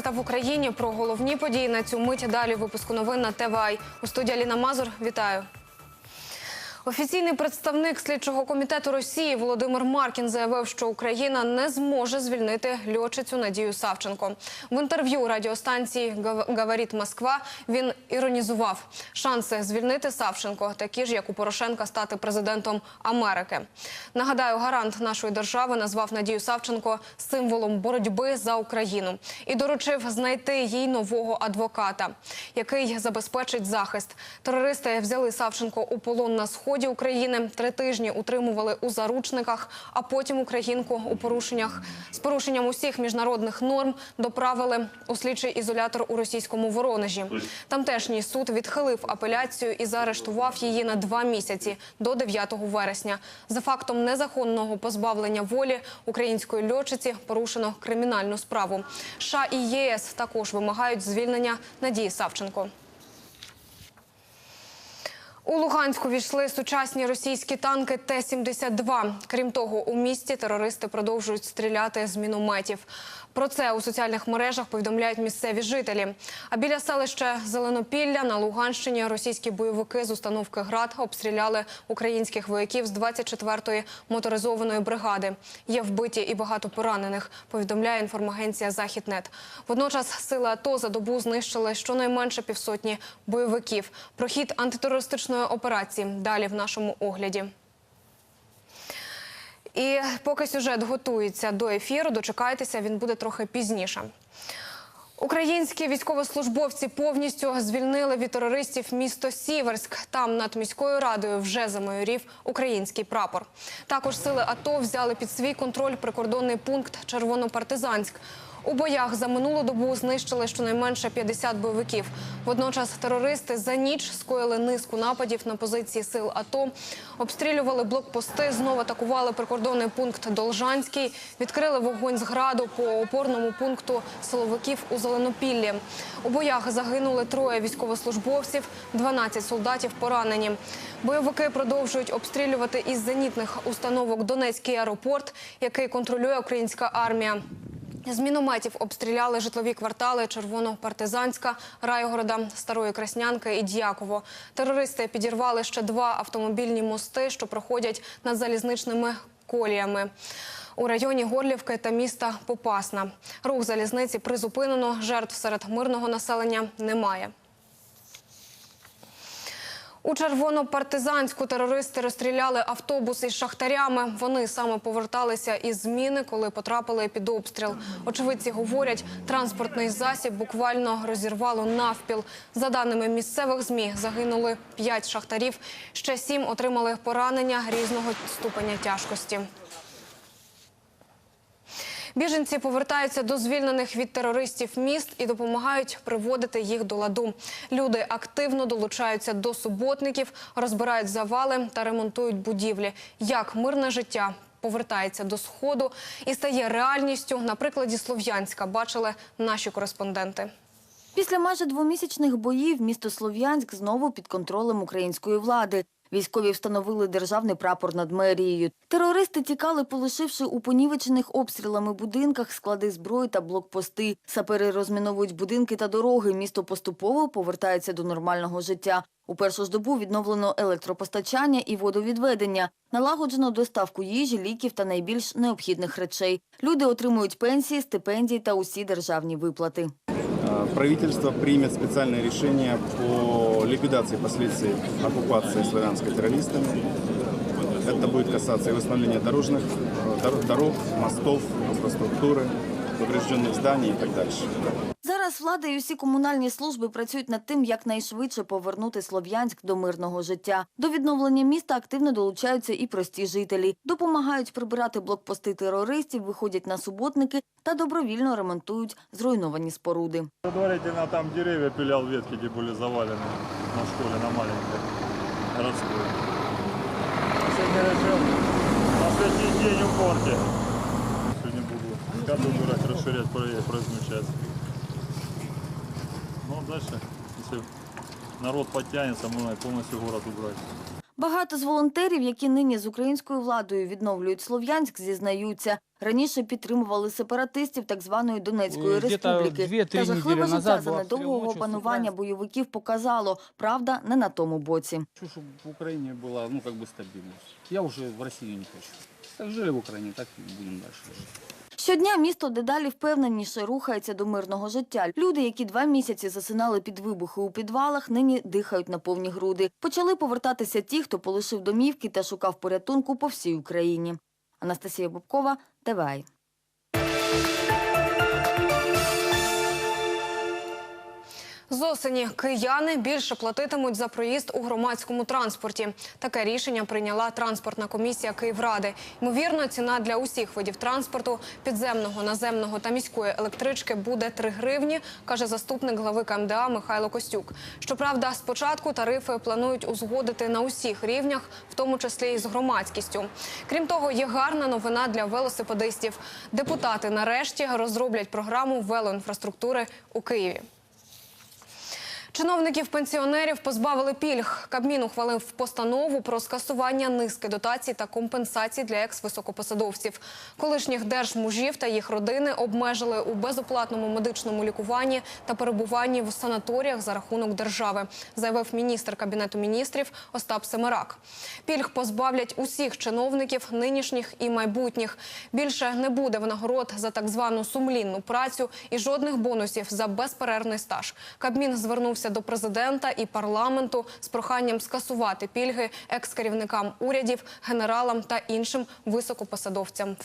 11 в Україні про головні події на цю мить. Далі випуску новин на ТВАЙ. У студії Аліна Мазур. Вітаю. Офіційний представник слідчого комітету Росії Володимир Маркін заявив, що Україна не зможе звільнити льотчицю Надію Савченко. В інтерв'ю радіостанції «Гав- «Говорить Москва» він іронізував шанси звільнити Савченко, такі ж як у Порошенка стати президентом Америки. Нагадаю, гарант нашої держави назвав Надію Савченко символом боротьби за Україну і доручив знайти їй нового адвоката, який забезпечить захист. Терористи взяли Савченко у полон на сході України. Три тижні утримували у заручниках, а потім українку у порушеннях з порушенням усіх міжнародних норм доправили у слідчий ізолятор у російському Воронежі. Тамтешній суд відхилив апеляцію і заарештував її на два місяці до 9 вересня. За фактом незаконного позбавлення волі української льотчиці порушено кримінальну справу. США і ЄС також вимагають звільнення Надії Савченко. У Луганську війшли сучасні російські танки Т-72. Крім того, у місті терористи продовжують стріляти з мінометів. Про це у соціальних мережах повідомляють місцеві жителі. А біля селища Зеленопілля на Луганщині російські бойовики з установки ГРАД обстріляли українських вояків з 24-ї моторизованої бригади. Є вбиті і багато поранених, повідомляє інформагенція Західнет. Водночас сили АТО за добу знищили щонайменше півсотні бойовиків. Про хід антитерористичної операції далі в нашому огляді. І поки сюжет готується до ефіру, дочекайтеся, він буде трохи пізніше. Українські військовослужбовці повністю звільнили від терористів місто Сіверськ. Там над міською радою вже замайорів український прапор. Також сили АТО взяли під свій контроль прикордонний пункт Червонопартизанськ. У боях за минулу добу знищили щонайменше 50 бойовиків. Водночас терористи за ніч скоїли низку нападів на позиції сил АТО, обстрілювали блокпости, знову атакували прикордонний пункт Должанський, відкрили вогонь з граду по опорному пункту силовиків у Зеленопіллі. У боях загинули троє військовослужбовців, 12 солдатів поранені. Бойовики продовжують обстрілювати із зенітних установок Донецький аеропорт, який контролює українська армія. З мінометів обстріляли житлові квартали Червоно-Партизанська, Райгорода, Старої Краснянки і Дяково. Терористи підірвали ще два автомобільні мости, що проходять над залізничними коліями. У районі Горлівки та міста Попасна. Рух залізниці призупинено. Жертв серед мирного населення немає. У Червонопартизанську терористи розстріляли автобус із шахтарями. Вони саме поверталися із зміни, коли потрапили під обстріл. Очевидці говорять, транспортний засіб буквально розірвало навпіл. За даними місцевих змі, загинули п'ять шахтарів. Ще сім отримали поранення різного ступеня тяжкості. Біженці повертаються до звільнених від терористів міст і допомагають приводити їх до ладу. Люди активно долучаються до суботників, розбирають завали та ремонтують будівлі. Як мирне життя повертається до сходу і стає реальністю. На прикладі Слов'янська бачили наші кореспонденти. Після майже двомісячних боїв місто Слов'янськ знову під контролем української влади. Військові встановили державний прапор над мерією. Терористи тікали, полишивши у понівечених обстрілами будинках склади зброї та блокпости. Сапери розміновують будинки та дороги. Місто поступово повертається до нормального життя. У першу ж добу відновлено електропостачання і водовідведення. Налагоджено доставку їжі, ліків та найбільш необхідних речей. Люди отримують пенсії, стипендії та усі державні виплати Э, Правительство примет специальное решение по ликвидации последствий оккупации славянской террористами. Это будет касаться и восстановления дорожных, э, дор- дорог, мостов, инфраструктуры, поврежденных зданий и так дальше. Зараз влада і усі комунальні служби працюють над тим, як найшвидше повернути Слов'янськ до мирного життя. До відновлення міста активно долучаються і прості жителі. Допомагають прибирати блокпости терористів, виходять на суботники та добровільно ремонтують зруйновані споруди. Предварительно там деревья пилял, ветки, где были завалены на школе, на маленькой городской. Сегодня решил осветить день уборки. Сегодня буду расширять проезд, проездную часть. Ну, дальше, если народ подтянется, можно полностью город убрать. Багато з волонтерів, які нині з українською владою відновлюють Слов'янськ, зізнаються. Раніше підтримували сепаратистів так званої Донецької Ой, где-то республіки. дві-три Та жахливе неділі життя назад за була недовгого обстріл ночі панування Слов'янська. бойовиків показало. Правда, не на тому боці. Хочу, чтобы в Украине была, ну, как бы стабильность. Я уже в Россию не хочу. Как жили в Украине, так и будем дальше жить. Щодня місто дедалі впевненіше рухається до мирного життя. Люди, які два місяці засинали під вибухи у підвалах, нині дихають на повні груди. Почали повертатися ті, хто полишив домівки та шукав порятунку по всій Україні. Анастасія Бобкова, ТВАЙ. З осені кияни більше платитимуть за проїзд у громадському транспорті. Таке рішення прийняла транспортна комісія Київради. Ймовірно, ціна для усіх видів транспорту підземного, наземного та міської електрички буде 3 гривні, каже заступник глави КМДА Михайло Костюк. Щоправда, спочатку тарифи планують узгодити на усіх рівнях, в тому числі і з громадськістю. Крім того, є гарна новина для велосипедистів. Депутати нарешті розроблять програму велоінфраструктури у Києві. Чиновників пенсіонерів позбавили пільг. Кабмін ухвалив постанову про скасування низки дотацій та компенсацій для екс-високопосадовців. Колишніх держмужів та їх родини обмежили у безоплатному медичному лікуванні та перебуванні в санаторіях за рахунок держави, заявив міністр кабінету міністрів Остап Семерак. Пільг позбавлять усіх чиновників нинішніх і майбутніх. Більше не буде винагород за так звану сумлінну працю і жодних бонусів за безперервний стаж. Кабмін звернувся до президента і парламенту з проханням скасувати пільги екс-керівникам урядів, генералам та іншим високопосадовцям.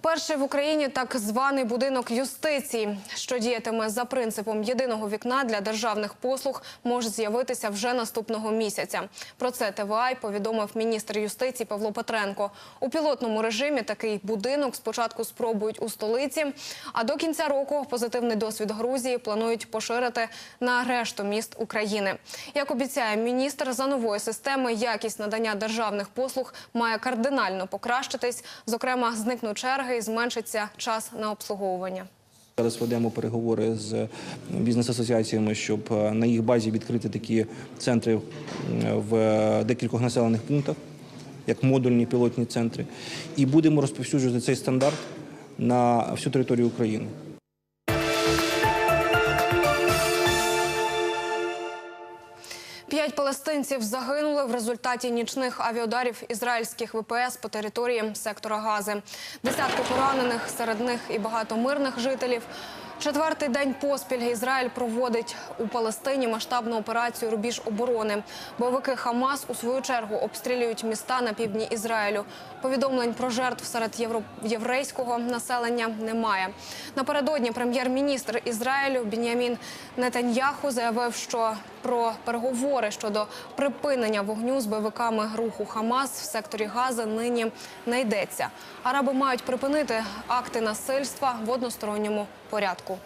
Перший в Україні так званий будинок юстиції, що діятиме за принципом єдиного вікна для державних послуг, може з'явитися вже наступного місяця. Про це ТВА повідомив міністр юстиції Павло Петренко. У пілотному режимі такий будинок спочатку спробують у столиці, а до кінця року позитивний досвід Грузії планують поширити на решту міст України. Як обіцяє міністр, за нової системи якість надання державних послуг має кардинально покращитись. Зокрема, зникнуть черги і зменшиться час на обслуговування. Зараз ведемо переговори з бізнес-асоціаціями, щоб е, на їх базі відкрити такі центри в декількох населених пунктах, як модульні пілотні центри. І будемо розповсюджувати цей стандарт на всю територію України. П'ять палестинців загинули в результаті нічних авіаударів ізраїльських ВПС по території сектора Гази. Десятки поранених, серед них і багато мирних жителів. Четвертий день поспіль Ізраїль проводить у Палестині масштабну операцію Рубіж оборони. Бойовики Хамас у свою чергу обстрілюють міста на півдні Ізраїлю. Повідомлень про жертв серед єврейського населення немає. Напередодні прем'єр-міністр Ізраїлю Бінямін Нетаньяху заявив, що про переговори щодо припинення вогню з бойовиками руху Хамас в секторі Гази нині не йдеться. Араби мають припинити акти насильства в односторонньому порядку.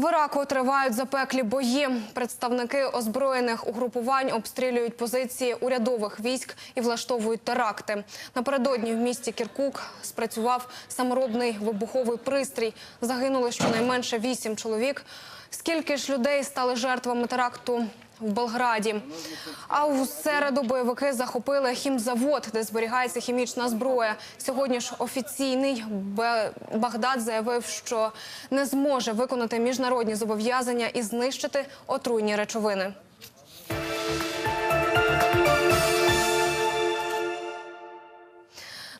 В Іраку тривають запеклі бої. Представники озброєних угрупувань обстрілюють позиції урядових військ і влаштовують теракти. Напередодні в місті Кіркук спрацював саморобний вибуховий пристрій. Загинули щонайменше вісім чоловік. Скільки ж людей стали жертвами теракту? В Белграді. А у середу бойовики захопили хімзавод, де зберігається хімічна зброя. Сьогодні ж офіційний Багдад заявив, що не зможе виконати міжнародні зобов'язання і знищити отруйні речовини.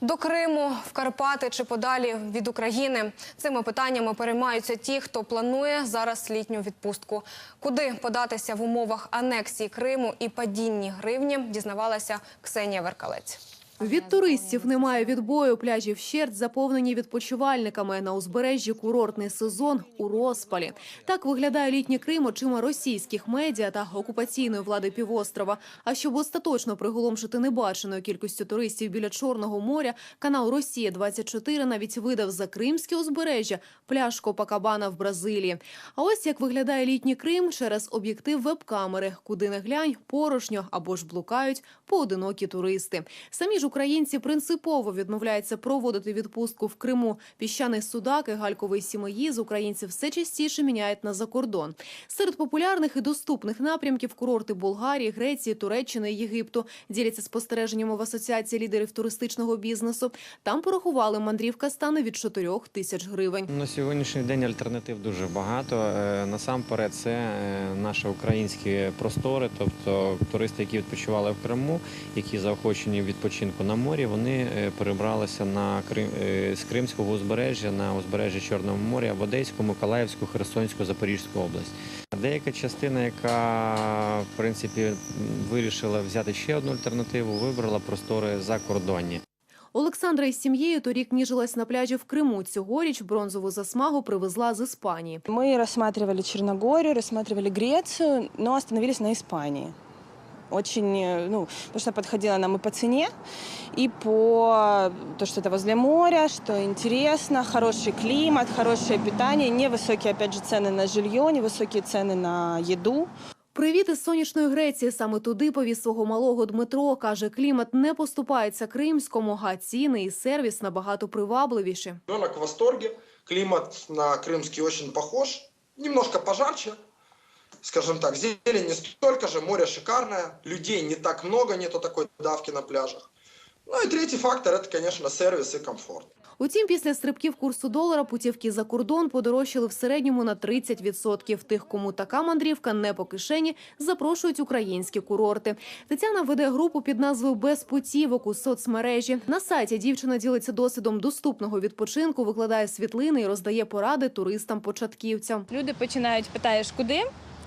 До Криму, в Карпати чи подалі від України цими питаннями переймаються ті, хто планує зараз літню відпустку. Куди податися в умовах анексії Криму і падінні гривні, дізнавалася Ксенія Веркалець. Від туристів немає відбою. Пляжі вщерть заповнені відпочивальниками. На узбережжі курортний сезон у розпалі. Так виглядає літній Крим очима російських медіа та окупаційної влади півострова. А щоб остаточно приголомшити небаченою кількістю туристів біля Чорного моря, канал Росія 24 навіть видав за кримське узбережжя пляж Копакабана в Бразилії. А ось як виглядає літній Крим через об'єктив веб-камери, куди не глянь, порожньо або ж блукають поодинокі туристи. Самі ж українці принципово відмовляються проводити відпустку в Криму. Піщаний судак і гальковий сімоїз українці все частіше міняють на закордон. Серед популярних і доступних напрямків курорти Болгарії, Греції, Туреччини і Єгипту діляться спостереженнями в асоціації лідерів туристичного бізнесу. Там порахували мандрівка стане від 4 тисяч гривень. На сьогоднішній день альтернатив дуже багато. Е, Насамперед, це е, наші українські простори, тобто туристи, які відпочивали в Криму, які заохочені відпочинку на морі, вони е, перебралися на Крим е, з Кримського узбережжя на узбережжя Чорного моря в Одеську, Миколаївську, Херсонську, Запорізьку область. Деяка частина, яка в принципі вирішила взяти ще одну альтернативу, вибрала простори закордонні. Олександра із сім'єю торік ніжилась на пляжі в Криму. Цьогоріч бронзову засмагу привезла з Іспанії. Мы рассматривали Черногорию, рассматривали Грецию, но остановились на Испании Очень, э, ну, потому что подходила нам и по цене, и по то, что это возле моря, что интересно, хороший климат, хорошее питание, невысокие, опять же, цены на жилье, невысокие цены на еду. Привіт із сонячної Греції. Саме туди повіз свого малого Дмитро. Каже, клімат не поступається кримському, а ціни і сервіс набагато привабливіші. Ребенок в восторге. Климат на крымский очень похож. Немножко пожарче. Скажем так, зелень не столько же, море шикарное, людей не так много, нету такой давки на пляжах. Ну и третий фактор – это, конечно, сервис и комфорт. Утім, після стрибків курсу долара путівки за кордон подорожчали в середньому на 30%. Тих, кому така мандрівка не по кишені, запрошують українські курорти. Тетяна веде групу під назвою Без путівок у соцмережі. На сайті дівчина ділиться досвідом доступного відпочинку, викладає світлини і роздає поради туристам-початківцям. Люди починають питаєш, куди.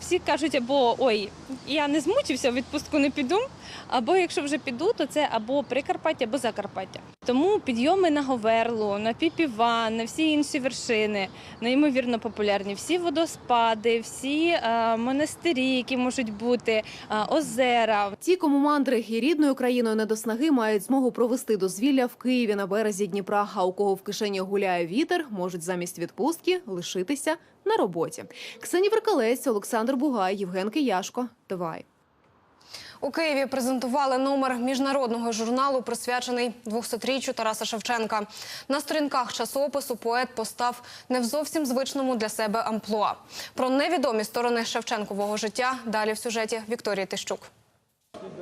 Всі кажуть, або ой, я не змучився, відпустку не піду. Або якщо вже піду, то це або Прикарпаття, або Закарпаття. Тому підйоми на Говерлу, на Піпіван, на всі інші вершини неймовірно популярні. Всі водоспади, всі е, монастирі, які можуть бути, е, озера. Ті, кому мандри і рідною країною не до снаги, мають змогу провести дозвілля в Києві на березі Дніпра. А у кого в кишені гуляє вітер, можуть замість відпустки лишитися на роботі. Ксенія Веркалець, Олександр Бугай, Євген Кияшко. Давай. У Києві презентували номер міжнародного журналу, присвячений 200-річчю Тараса Шевченка. На сторінках часопису поет постав не в зовсім звичному для себе амплуа. Про невідомі сторони Шевченкового життя далі в сюжеті Вікторії Тищук.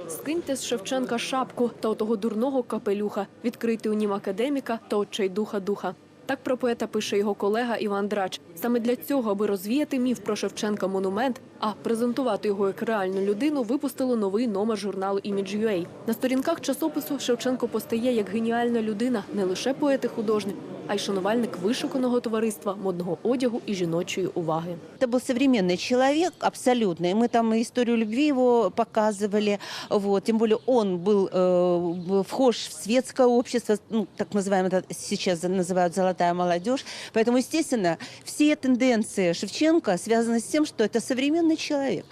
Скиньте з Шевченка шапку та отого дурного капелюха, відкрити у нім академіка та отчайдуха духа. Так про поета пише його колега Іван Драч. Саме для цього, аби розвіяти міф про Шевченка монумент, а презентувати його як реальну людину, випустило новий номер журналу Image.ua. На сторінках часопису Шевченко постає як геніальна людина, не лише поет і художник, а й шанувальник вишуканого товариства, модного одягу і жіночої уваги. Это был современный человек абсолютно. И мы там историю любви его показывали. Вот. Тем более он был э, вхож в светское общество, ну, так называемое, это сейчас называют «золотая молодежь». Поэтому, естественно, все тенденции Шевченко связаны с тем, что это современный человек.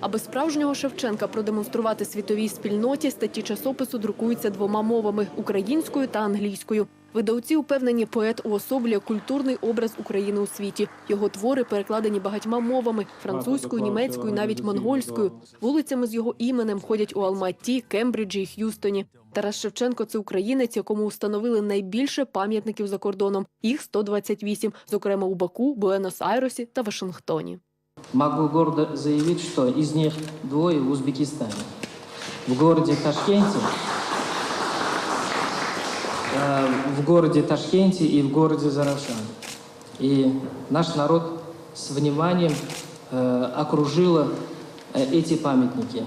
Аби справжнього Шевченка продемонструвати світовій спільноті, статті часопису друкуються двома мовами українською та англійською. Видавці упевнені, поет уособлює культурний образ України у світі. Його твори перекладені багатьма мовами французькою, німецькою, навіть монгольською. Вулицями з його іменем ходять у Алматі, Кембриджі і Х'юстоні. Тарас Шевченко це українець, якому встановили найбільше пам'ятників за кордоном. Їх 128, зокрема у Баку, Буенос-Айресі та Вашингтоні. Могу гордо заявить, что из них двое в Узбекистане. В Ташкенте, э, в городе Ташкенте и в городе Заравшан. И наш народ с вниманием э, окружила э, эти памятники.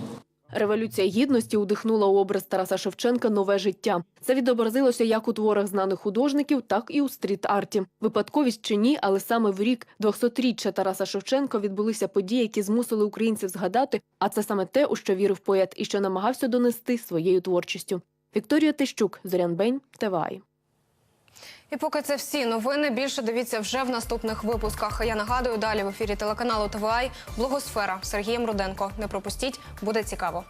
Революція гідності удихнула у образ Тараса Шевченка нове життя. Це відобразилося як у творах знаних художників, так і у стріт-арті. Випадковість чи ні, але саме в рік 200-річчя Тараса Шевченка відбулися події, які змусили українців згадати. А це саме те, у що вірив поет і що намагався донести своєю творчістю. Вікторія Тищук, Зорян Бень, ТВАЙ. І поки це всі новини. Більше дивіться вже в наступних випусках. Я нагадую, далі в ефірі телеканалу ТВАЙ Благосфера Сергієм Руденко. Не пропустіть, буде цікаво.